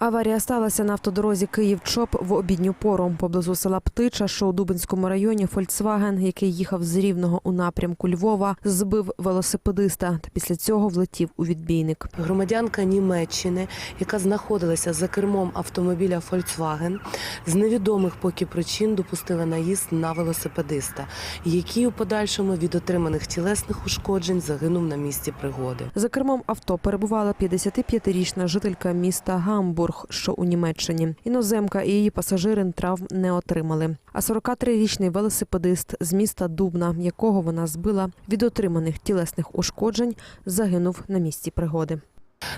Аварія сталася на автодорозі Київ-Чоп в обідню пору поблизу села Птича, що у Дубинському районі Фольксваген, який їхав з Рівного у напрямку Львова, збив велосипедиста та після цього влетів у відбійник. Громадянка Німеччини, яка знаходилася за кермом автомобіля Volkswagen, з невідомих поки причин допустила наїзд на велосипедиста, який у подальшому від отриманих тілесних ушкоджень загинув на місці пригоди. За кермом авто перебувала 55-річна жителька міста Гамбург, що у Німеччині. Іноземка і її пасажири травм не отримали. А 43-річний велосипедист з міста Дубна, якого вона збила від отриманих тілесних ушкоджень, загинув на місці пригоди.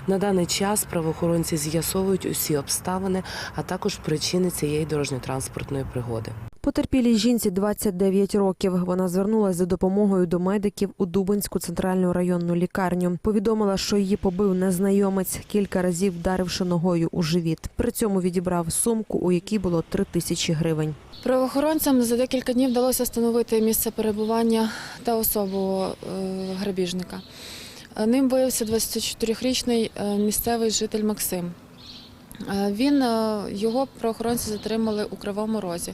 На даний час правоохоронці з'ясовують усі обставини, а також причини цієї дорожньо-транспортної пригоди. Потерпілій жінці 29 років. Вона звернулася за допомогою до медиків у Дубинську центральну районну лікарню. Повідомила, що її побив незнайомець, кілька разів вдаривши ногою у живіт. При цьому відібрав сумку, у якій було 3 тисячі гривень. Правоохоронцям за декілька днів вдалося встановити місце перебування та особу е, грабіжника. Е, Ним виявився 24-річний е, місцевий житель Максим. Він його правоохоронці затримали у Кривому Розі.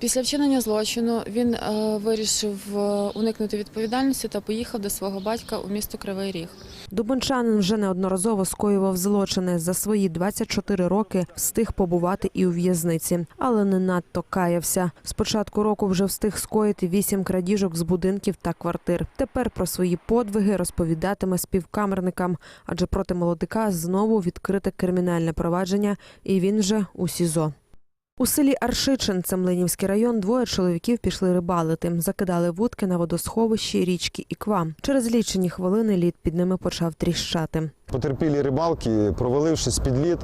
Після вчинення злочину він е, вирішив е, уникнути відповідальності та поїхав до свого батька у місто Кривий Ріг. Дубинчанин вже неодноразово скоював злочини. За свої 24 роки встиг побувати і у в'язниці, але не надто каявся. З початку року вже встиг скоїти вісім крадіжок з будинків та квартир. Тепер про свої подвиги розповідатиме співкамерникам, адже проти молодика знову відкрите кримінальне провадження, і він вже у СІЗО. У селі Аршичин, це Млинівський район, двоє чоловіків пішли рибалити, закидали вудки на водосховищі річки Іква. Через лічені хвилини лід під ними почав тріщати. Потерпілі рибалки, провалившись під лід,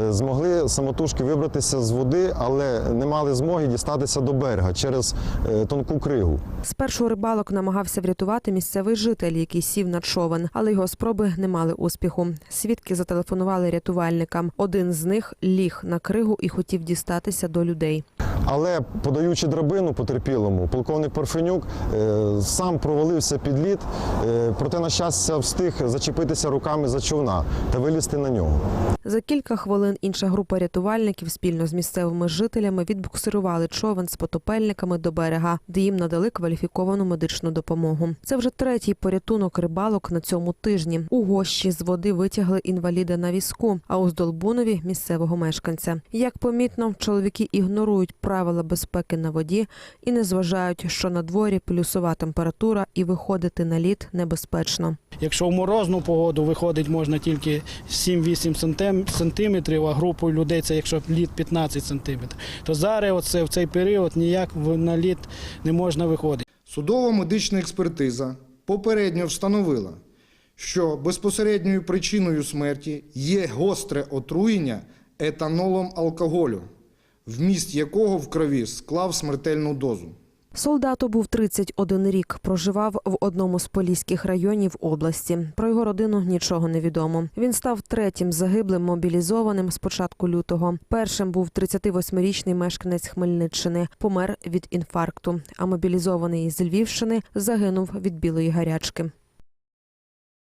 е, змогли самотужки вибратися з води, але не мали змоги дістатися до берега через е, тонку кригу. Спершу рибалок намагався врятувати місцевий житель, який сів на човен, але його спроби не мали успіху. Свідки зателефонували рятувальникам. Один з них ліг на кригу і хотів дістатися до людей. Але подаючи драбину потерпілому, полковник Парфенюк е, сам провалився під лід, е, проте, на щастя, встиг зачепитися руками за човна та вилізти на нього. За кілька хвилин інша група рятувальників спільно з місцевими жителями відбуксирували човен з потопельниками до берега, де їм надали кваліфіковану медичну допомогу. Це вже третій порятунок рибалок на цьому тижні. У гощі з води витягли інваліда на візку, а у Здолбунові місцевого мешканця. Як помітно, чоловіки ігнорують правила безпеки на воді і не зважають, що на дворі плюсова температура і виходити на лід небезпечно. Якщо в морозну погоду виходить можна тільки 7-8 сантиметрів, а групою людей це якщо лід 15 сантиметрів, то зараз оце, в цей період ніяк в- на лід не можна виходити. Судово-медична експертиза попередньо встановила, що безпосередньою причиною смерті є гостре отруєння етанолом алкоголю, вміст якого в крові склав смертельну дозу. Солдату був 31 рік. Проживав в одному з поліських районів області. Про його родину нічого не відомо. Він став третім загиблим мобілізованим з початку лютого. Першим був 38-річний мешканець Хмельниччини. Помер від інфаркту. А мобілізований з Львівщини загинув від білої гарячки.